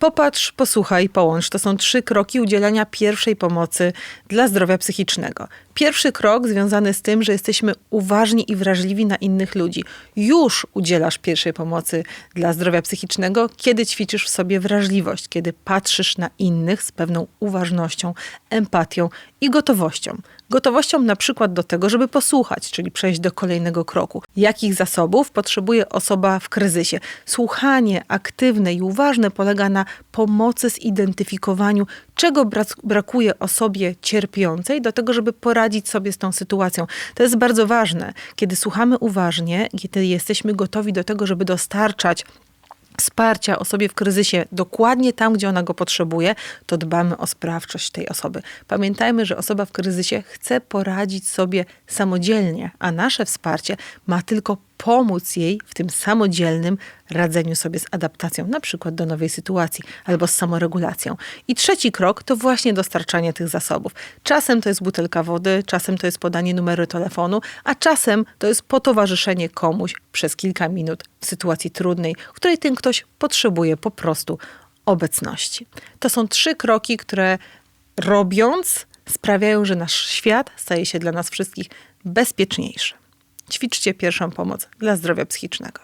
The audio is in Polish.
Popatrz, posłuchaj, połącz. To są trzy kroki udzielania pierwszej pomocy dla zdrowia psychicznego. Pierwszy krok związany z tym, że jesteśmy uważni i wrażliwi na innych ludzi. Już udzielasz pierwszej pomocy dla zdrowia psychicznego, kiedy ćwiczysz w sobie wrażliwość, kiedy patrzysz na innych z pewną uważnością, empatią i gotowością. Gotowością na przykład do tego, żeby posłuchać, czyli przejść do kolejnego kroku. Jakich zasobów potrzebuje osoba w kryzysie? Słuchanie aktywne i uważne polega na pomocy zidentyfikowaniu, czego brakuje osobie cierpiącej, do tego, żeby poradzić sobie z tą sytuacją. To jest bardzo ważne. Kiedy słuchamy uważnie, kiedy jesteśmy gotowi do tego, żeby dostarczać wsparcia osobie w kryzysie dokładnie tam, gdzie ona go potrzebuje, to dbamy o sprawczość tej osoby. Pamiętajmy, że osoba w kryzysie chce poradzić sobie samodzielnie, a nasze wsparcie ma tylko pomóc jej w tym samodzielnym radzeniu sobie z adaptacją, na przykład do nowej sytuacji albo z samoregulacją. I trzeci krok to właśnie dostarczanie tych zasobów. Czasem to jest butelka wody, czasem to jest podanie numeru telefonu, a czasem to jest potowarzyszenie komuś przez kilka minut w sytuacji trudnej, w której ten ktoś potrzebuje po prostu obecności. To są trzy kroki, które robiąc sprawiają, że nasz świat staje się dla nas wszystkich bezpieczniejszy. Ćwiczcie pierwszą pomoc dla zdrowia psychicznego.